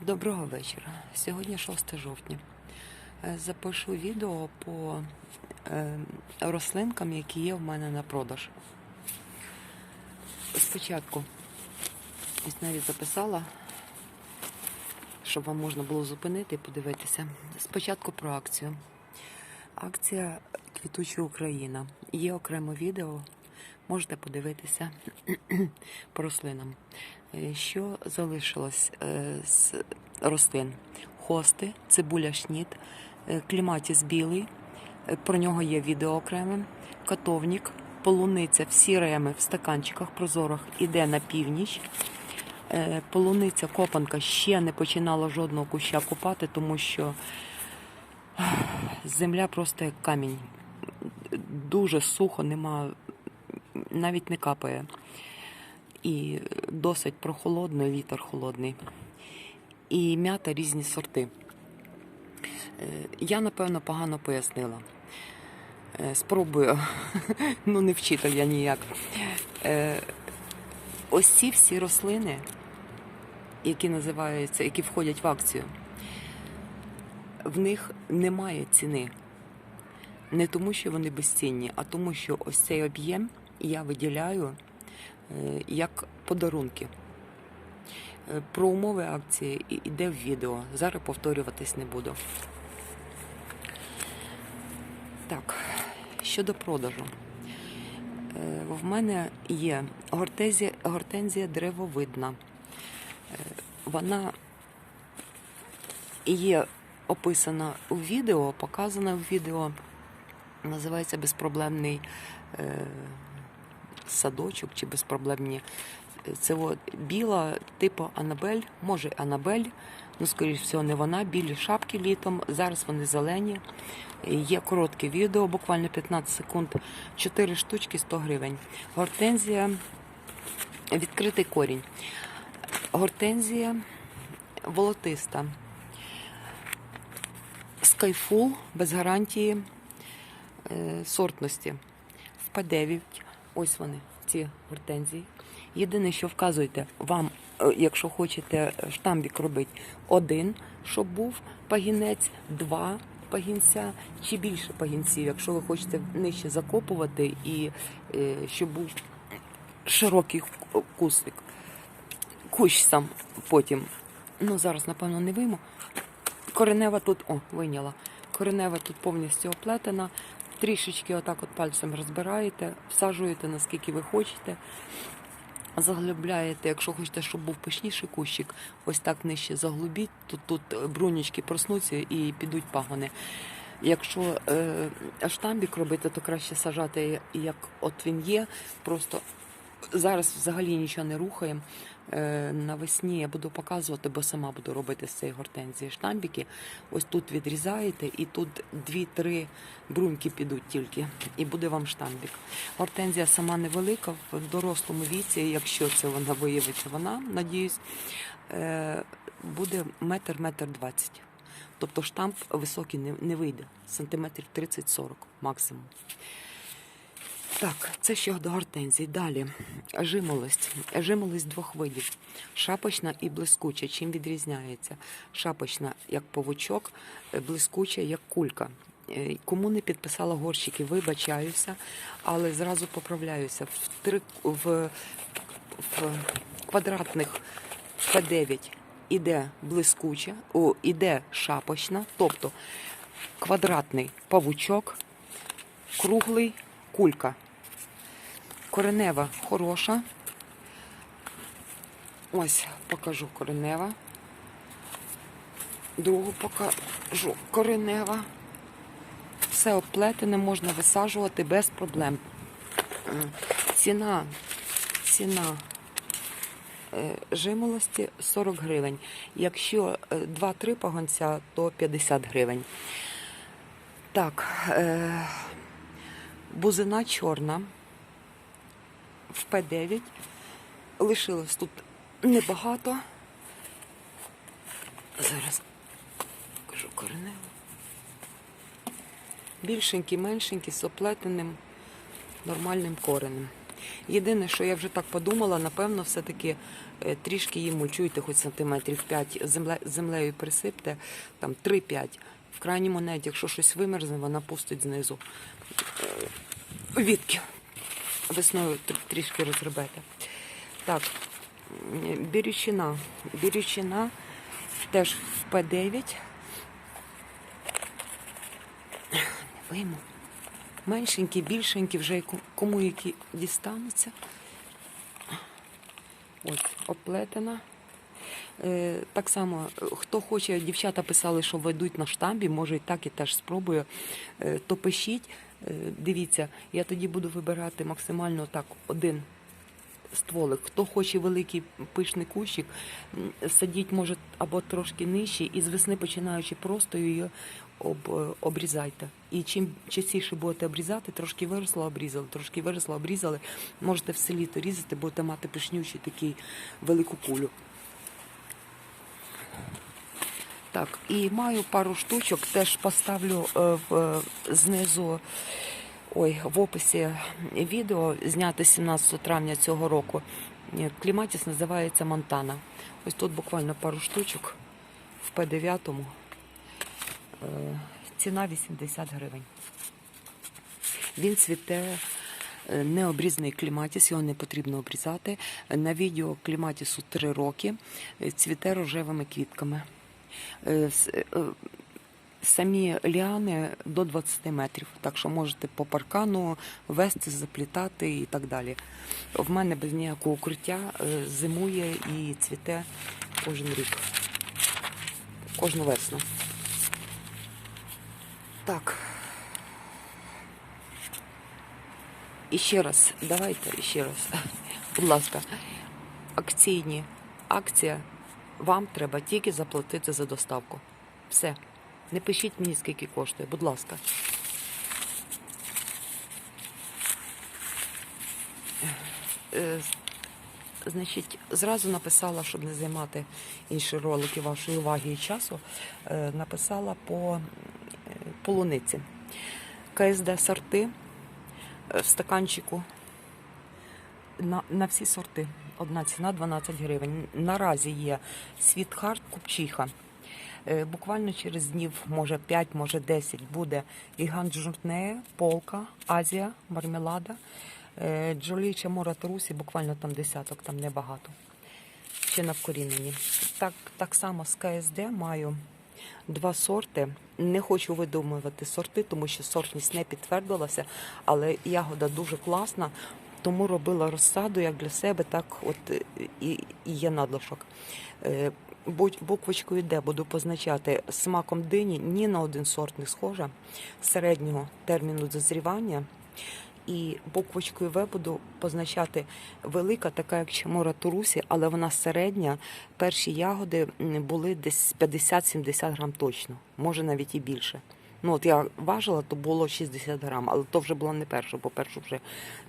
Доброго вечора. Сьогодні 6 жовтня. Е, Запишу відео по е, рослинкам, які є в мене на продаж. Спочатку ось навіть записала, щоб вам можна було зупинити і подивитися. Спочатку про акцію. Акція Квітуча Україна. Є окремо відео. Можете подивитися по рослинам. Е, Що залишилось е, з рослин? Хости, цибуля шніт, е, кліматіс білий. Про нього є відео окреме. Катовник, полуниця, всі реми в стаканчиках прозорих іде на північ. Полуниця копанка ще не починала жодного куща купати, тому що земля просто як камінь. Дуже сухо, нема, навіть не капає. І досить прохолодно, вітер холодний. І м'ята різні сорти. Е, Я, напевно, погано пояснила. Е, Спробую, ну не вчитель я ніяк. Е, Ось ці всі рослини, які називаються, які входять в акцію, в них немає ціни. Не тому, що вони безцінні, а тому, що ось цей об'єм я виділяю е, як подарунки. Е, Про умови акції йде в відео. Зараз повторюватись не буду. Так, щодо продажу. Е, В мене є гортезія, гортензія древовидна. Вона є описана у відео, показана в відео. Називається безпроблемний садочок чи безпроблемні. Це от біла, типу Анабель, може Анабель, ну, скоріш всього, не вона, білі шапки літом. Зараз вони зелені. Є коротке відео, буквально 15 секунд, 4 штучки 100 гривень. Гортензія, відкритий корінь. Гортензія волотиста. Skyfall без гарантії е, сортності. В П9. Ось вони, ці гортензії. Єдине, що вказуйте, вам, е, якщо хочете штамбік робити, один, щоб був пагінець, два пагінця чи більше пагінців, якщо ви хочете нижче закопувати і е, щоб був широкий кустик. Кущ сам потім. Ну, зараз, напевно, не вийму. Коренева тут, о, вийняла. Коренева тут повністю оплетена. Трішечки отак от пальцем розбираєте, всаджуєте наскільки ви хочете. Заглибляєте, якщо хочете, щоб був пишніший кущик, ось так нижче заглубіть, тут, тут брунічки проснуться і підуть пагони. Якщо е, штамбік робити, то краще сажати, як от він є. Просто зараз взагалі нічого не рухаємо. Е, навесні я буду показувати, бо сама буду робити з цієї гортензії штамбіки. Ось тут відрізаєте, і тут дві-три бруньки підуть тільки, і буде вам штамбік. Гортензія сама невелика, в дорослому віці, якщо це вона виявиться, вона, надіюсь, е, буде метр-метр двадцять. Тобто штамп високий не вийде, сантиметрів 30-40 максимум. Так, це щодо гортензій. Далі жимолость. Жимолость двох видів: шапочна і блискуча. Чим відрізняється? Шапочна як павучок, блискуча як кулька. Е, Кому не підписала горщики, вибачаюся, але зразу поправляюся. В, три, в, в квадратних П9 іде блискуча, о, іде шапочна, тобто квадратний павучок, круглий кулька. Коренева хороша. Ось покажу коренева. Другу покажу коренева. Все оплетене можна висаджувати без проблем. Ціна, ціна е, жимолості 40 гривень. Якщо е, 2-3 пагонця, то 50 гривень. Так, е, бузина чорна в П9. Лишилось тут небагато. Зараз покажу коренево. Більшенькі, меншенькі, з оплетеним нормальним коренем. Єдине, що я вже так подумала, напевно, все-таки е, трішки її мульчуйте, хоч сантиметрів 5 земле, землею присипте, там 3-5. В крайньому навіть, якщо щось вимерзне, вона пустить знизу. Відки. Весною трішки розгребете. Так, бірючина. Бірючина теж в П9. Не вийму. Меншенькі, більшенькі, вже кому які дістануться. От, оплетена. Е, так само, хто хоче, дівчата писали, що ведуть на штамбі, може і так, і теж спробую, е, то пишіть. Е, дивіться, я тоді буду вибирати максимально так один стволик. Хто хоче великий пишний кущик, садіть може або трошки нижче, і з весни починаючи просто її об, обрізайте. І чим частіше будете обрізати, трошки виросло, обрізали, трошки виросло, обрізали. Можете все літо різати, будете мати пишнючий такий велику кулю. Так, і маю пару штучок, теж поставлю е, в, е, знизу ой, в описі відео, знято 17 травня цього року. Е, Кліматіс називається Монтана. Ось тут буквально пару штучок в П9. Е, Ціна 80 гривень. Він цвіте необрізаний кліматіс, його не потрібно обрізати. На відео кліматісу 3 роки, е, цвіте рожевими квітками. Е, е, Самі ліани до 20 метрів, так що можете по паркану вести, заплітати і так далі. В мене без ніякого укриття зимує і цвіте кожен рік, кожну весну. Так. І ще раз, давайте ще раз, будь ласка, акційні акція. Вам треба тільки заплатити за доставку. Все. Не пишіть мені, скільки коштує, будь ласка. Е, Значить, зразу написала, щоб не займати інші ролики вашої уваги і часу. е, Написала по е, полуниці. КСД сорти в стаканчику на, на всі сорти. Одна ціна 12 гривень. Наразі є світхарт купчиха. Е, Буквально через днів, може 5, може 10 буде гігант журнеє, полка, Азія, мармелада, е, Джолі Чамора Тарусі, буквально там десяток, там небагато. Ще на вкоріненні. Так, так само з КСД маю два сорти. Не хочу видумувати сорти, тому що сортність не підтвердилася, але ягода дуже класна. Тому робила розсаду як для себе, так от е, і, і є надлишок. Е, Буквочкою Д буду позначати смаком дині, ні на один сорт не схожа, середнього терміну дозрівання. І буквочкою В буду позначати велика, така як Чамора Турусі, але вона середня. Перші ягоди були десь 50-70 грам точно, може навіть і більше. Ну от я важила, то було 60 грам, але то вже була не перша, бо першу вже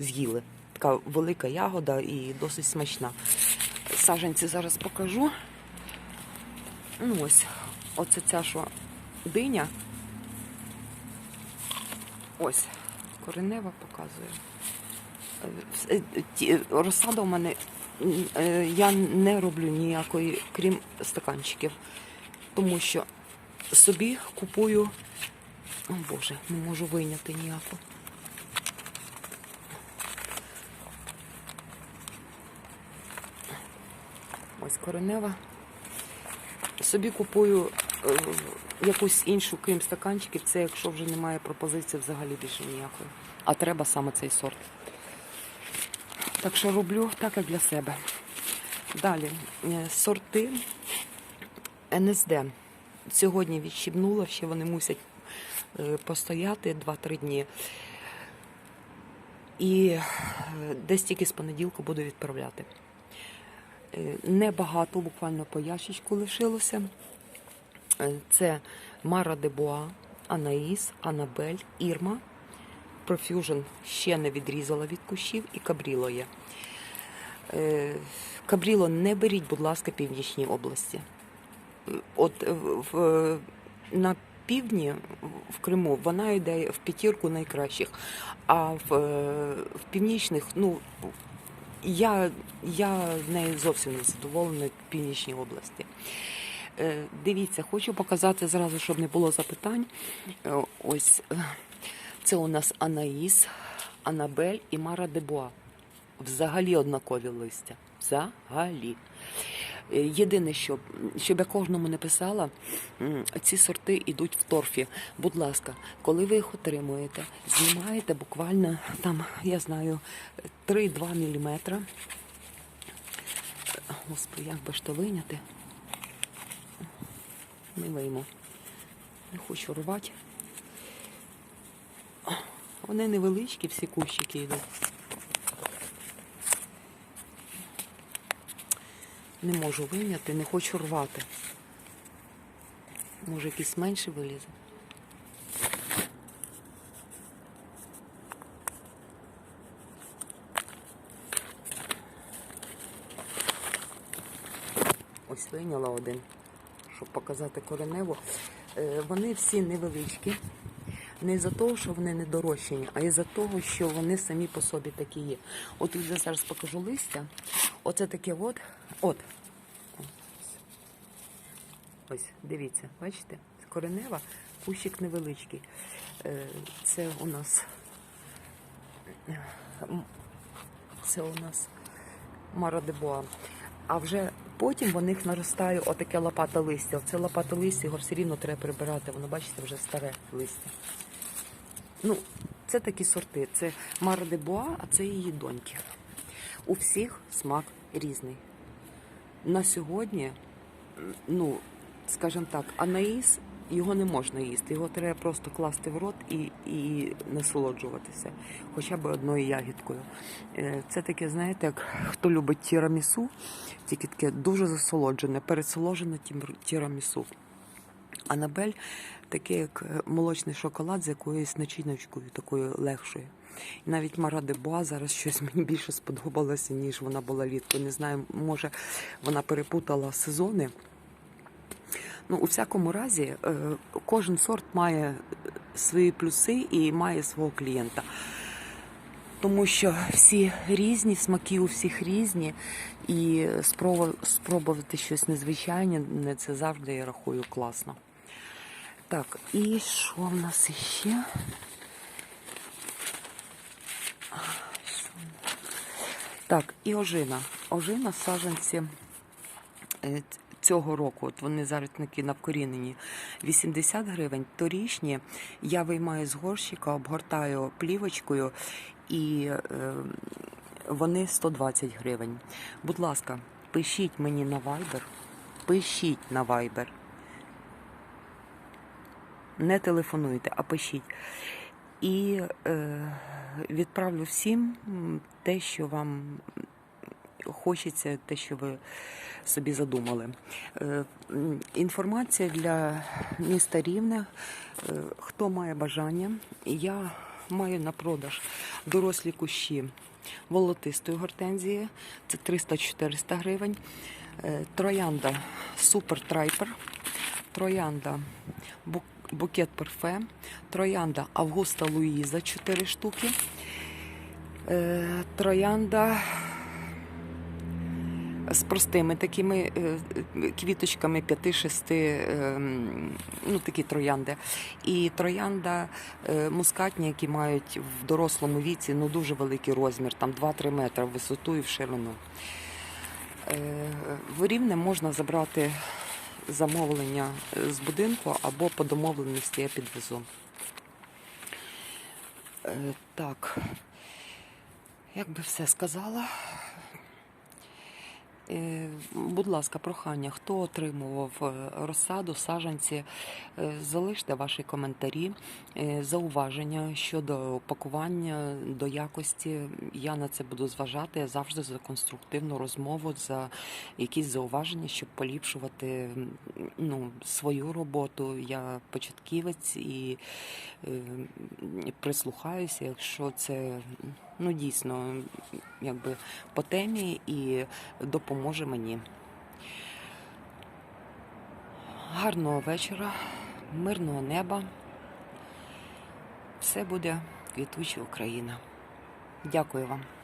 з'їли. Така велика ягода і досить смачна. Саженці зараз покажу. Ну ось, оце ця що диня. Ось, коренева показує. Е, е, Розсада у мене е, я не роблю ніякої, крім стаканчиків, тому що собі купую. О Боже, не можу вийняти ніяку. Ось коренева. Собі купую якусь іншу, крім стаканчиків, це якщо вже немає пропозиції взагалі більше ніякої. А треба саме цей сорт. Так що роблю так, як для себе. Далі е, сорти НСД. Сьогодні відщібнула, ще вони мусять е, постояти 2-3 дні. І е, десь тільки з понеділка буду відправляти. Е, Небагато, буквально по ящичку лишилося. Е, Це Мара де Буа, Анаїс, Анабель, Ірма. Profusion ще не відрізала від кущів і Кабріло є. Е, Кабріло не беріть, будь ласка, північній області. От в, на півдні, в Криму, вона йде в п'ятірку найкращих. А в, в північних, ну я, я нею зовсім не задоволена в північній області. Е, Дивіться, хочу показати зразу, щоб не було запитань. Е, Ось це у нас Анаїс, Анабель і Мара Дебуа. Взагалі однакові листя. Взагалі. Е, Єдине, що щоб я кожному не писала, ці сорти йдуть в торфі. Будь ласка, коли ви їх отримуєте, знімаєте буквально там, я знаю, 3-2 міліметра. Господи, як би ж то виняти? Не вийму. Не хочу рвати. Вони невеличкі, всі кущики йдуть. Не можу вийняти, не хочу рвати. Може, якийсь менше вилізе. Ось вийняла один, щоб показати кореневу. Е, Вони всі невеличкі. Не за того, що вони не дорощені, а із за того, що вони самі по собі такі є. От я зараз покажу листя. Оце таке от. От. Ось, дивіться, бачите? Коренева, кущик невеличкий. Е, Це у нас. Це у нас Мара де Боа. А вже потім в них наростає отаке лопата листя. Це лопата листя, його все рівно треба прибирати. Воно, бачите, вже старе листя. Ну, це такі сорти. Це Мара де Боа, а це її доньки. У всіх смак різний. На сьогодні, ну, скажімо так, анаїс його не можна їсти. Його треба просто класти в рот і, і насолоджуватися хоча б одною ягідкою. Е, Це таке, знаєте, як хто любить тірамісу, тільки таке дуже засолоджене, пересоложене тірамісу. Анабель таке, як е, молочний шоколад з якоюсь начиночкою, такою легшою. І навіть Мара де Боа зараз щось мені більше сподобалося, ніж вона була літку. Не знаю, може вона перепутала сезони. Ну, у всякому разі, е, кожен сорт має свої плюси і має свого клієнта. Тому що всі різні, смаки у всіх різні, і спробувати щось незвичайне не це завжди я рахую класно. Так, і що в нас нас? Так, і ожина. Ожина саджанці е, цього року, от вони зараз такі навкорінені, 80 гривень. Торішні я виймаю з горщика, обгортаю плівочкою і е, вони 120 гривень. Будь ласка, пишіть мені на Viber, пишіть на Viber. Не телефонуйте, а пишіть. І е, відправлю всім те, що вам хочеться, те, що ви собі задумали. Е, Інформація для міста Рівне. Е, Хто має бажання, я маю на продаж дорослі кущі волотистої гортензії. Це 300-400 гривень. Е, Троянда Супер Трайпер. Троянда Букет Парфе. Троянда Августа Луїза 4 штуки. Троянда з простими такими е, квіточками 5-6, ем, ну такі троянди. І троянда е, мускатні, які мають в дорослому віці ну, дуже великий розмір, там 2-3 метри в висоту і в ширину. Е, В Рівне можна забрати замовлення з будинку або по домовленості я підвезу. Так, як би все сказала. Е, Будь ласка, прохання, хто отримував е, розсаду, саджанці, е, залиште ваші коментарі, зауваження щодо пакування, до якості. Я на це буду зважати завжди за конструктивну розмову, за якісь зауваження, щоб поліпшувати ну, свою роботу. Я початківець і прислухаюся, якщо це ну, дійсно якби по темі і допоможе мені. Гарного вечора. мирного неба. Все буде квітуча Україна. Дякую вам.